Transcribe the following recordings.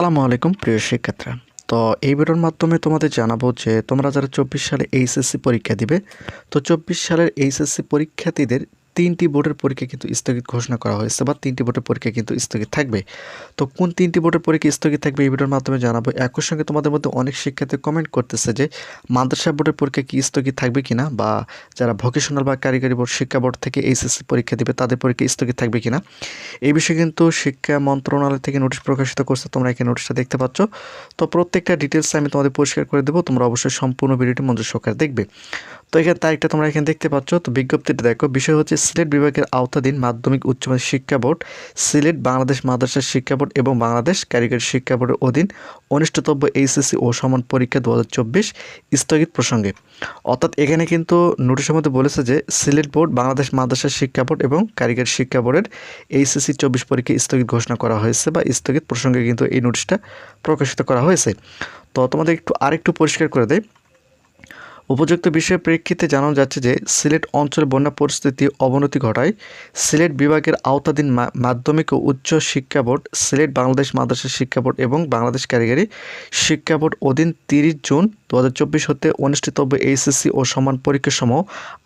আসসালামু আলাইকুম, প্রিয় শিক্ষার্থীরা। তো এই ভিডিওর মাধ্যমে তোমাদের জানাব যে তোমরা যারা চব্বিশ সালে এইচএসসি পরীক্ষা দিবে, তো চব্বিশ সালের এইচএসসি পরীক্ষার্থীদের তিনটি বোর্ডের পরীক্ষা কিন্তু স্থগিত ঘোষণা করা হয়েছে বা তিনটি বোর্ডের পরীক্ষা কিন্তু স্থগিত থাকবে। তো কোন তিনটি বোর্ডের পরীক্ষা স্থগিত থাকবে এই ভিডিওর মাধ্যমে জানাব। একই সঙ্গে তোমাদের মধ্যে অনেক শিক্ষার্থী কমেন্ট করতেছে যে, মাদ্রাসা বোর্ডের পরীক্ষা কি স্থগিত থাকবে কিনা বা যারা ভোকেশনাল বা কারিগরি বোর্ড, শিক্ষা বোর্ড থেকে এইচএসসি পরীক্ষা দেবে, তাদের পরীক্ষা স্থগিত থাকবে কিনা? এই বিষয়ে কিন্তু শিক্ষা মন্ত্রণালয় থেকে নোটিশ প্রকাশিত করছে, তোমরা এখানে নোটিশটা দেখতে পাচ্ছ। তো প্রত্যেকটা ডিটেলস আমি তোমাদের পরিষ্কার করে দেবো, তোমরা অবশ্যই সম্পূর্ণ ভিডিওটি মঞ্জুর সরকার দেখবে। তো এখানে তারিখটা তোমরা এখানে দেখতে পাচ্ছ। তো বিজ্ঞপ্তিটা দেখো, বিষয় হচ্ছে সিলেট বিভাগের আওতাধীন মাধ্যমিক উচ্চ শিক্ষা বোর্ড, সিলেট বাংলাদেশ মাদ্রাসা শিক্ষা বোর্ড এবং বাংলাদেশ কারিগরি শিক্ষা বোর্ডের অধীন অনুষ্ঠিতব্য এইচএসসি ও সমান পরীক্ষা দু হাজার চব্বিশ স্থগিত প্রসঙ্গে। অর্থাৎ এখানে কিন্তু নোটিশের মধ্যে বলেছে যে, সিলেট বোর্ড, বাংলাদেশ মাদ্রাসা শিক্ষা বোর্ড এবং কারিগরি শিক্ষা বোর্ডের এইচএসসি চব্বিশ পরীক্ষা স্থগিত ঘোষণা করা হয়েছে বা স্থগিত প্রসঙ্গে কিন্তু এই নোটিশটা প্রকাশিত করা হয়েছে। তো তোমাদের একটু আরেকটু পরিষ্কার করে দেয় উপযুক্ত বিষয়ের প্রেক্ষিতে জানানো যাচ্ছে যে, সিলেট অঞ্চলে বন্যা পরিস্থিতি অবনতি ঘটায়। সিলেট বিভাগের আওতাধীন মাধ্যমিক ও উচ্চ শিক্ষা বোর্ড, সিলেট বাংলাদেশ মাদ্রাসা শিক্ষা বোর্ড এবং বাংলাদেশ কারিগরি শিক্ষা বোর্ড অধীন তিরিশ জুন দু হাজার চব্বিশ হতে অনুষ্ঠিতব্য এইচএসসি ও সমান পরীক্ষা সমূহ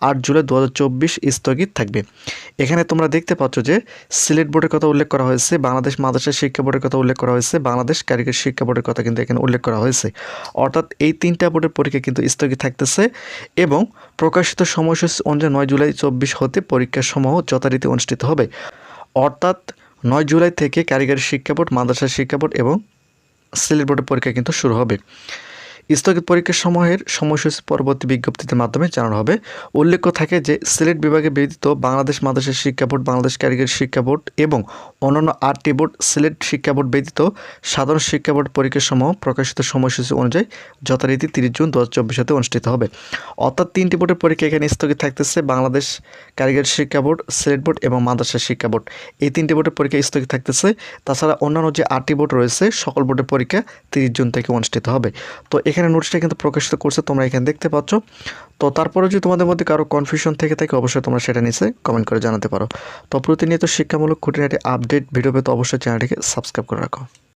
আট জুলাই দু হাজার চব্বিশ স্থগিত থাকবে। এখানে তোমরা দেখতে পাচ্ছ যে সিলেট বোর্ডের কথা উল্লেখ করা হয়েছে, বাংলাদেশ মাদ্রাসা শিক্ষা বোর্ডের কথা উল্লেখ করা হয়েছে, বাংলাদেশ কারিগরি শিক্ষা বোর্ডের কথা কিন্তু এখানে উল্লেখ করা হয়েছে। অর্থাৎ এই তিনটা বোর্ডের পরীক্ষা কিন্তু স্থগিত থাকতেছে এবং প্রকাশিত সময়সূচি অনুযায়ী নয় জুলাই চব্বিশ হতে পরীক্ষা সমূহ যথারীতি অনুষ্ঠিত হবে। অর্থাৎ নয় জুলাই থেকে কারিগরি শিক্ষা বোর্ড, মাদ্রাসা শিক্ষা বোর্ড এবং সিলেট বোর্ডের পরীক্ষা কিন্তু শুরু হবে। স্থগিত পরীক্ষা সমূহের সময়সূচি পরবর্তী বিজ্ঞপ্তির মাধ্যমে জানানো হবে। উল্লেখ্য থাকে যে, সিলেট বিভাগে ব্যতীত বাংলাদেশ মাদ্রাসা শিক্ষা বোর্ড, বাংলাদেশ কারিগরি শিক্ষা বোর্ড এবং অন্যান্য আটটি বোর্ড সিলেট শিক্ষা বোর্ড ব্যতীত সাধারণ শিক্ষা বোর্ড পরীক্ষা সমূহ প্রকাশিত সময়সূচি অনুযায়ী যথারীতি তিরিশ জুন দু হাজার অনুষ্ঠিত হবে। অর্থাৎ তিনটি বোর্ডের পরীক্ষা এখানে স্থগিত থাকতেছে, বাংলাদেশ কারিগরি শিক্ষা বোর্ড, সিলেট বোর্ড এবং মাদ্রাসা শিক্ষা বোর্ড। এই তিনটি বোর্ডের পরীক্ষা স্থগিত থাকতেছে। তাছাড়া অন্যান্য যে আটটি বোর্ড রয়েছে, সকল বোর্ডের পরীক্ষা তিরিশ জুন থেকে অনুষ্ঠিত হবে। তো এখানে নোটসটা কিন্তু প্রকাশিত করছে, তোমরা এখানে দেখতে পাচ্ছ। তো তারপরে যদি তোমাদের মধ্যে কারও কনফিউশন থেকে থাকে, অবশ্যই তোমরা সেটা নিচে কমেন্ট করে জানাতে পারো। তো প্রতিনিয়ত শিক্ষামূলক খুঁটিনাটি আপডেট ভিডিও পেতে অবশ্যই চ্যানেলটিকে সাবস্ক্রাইব করে রাখো।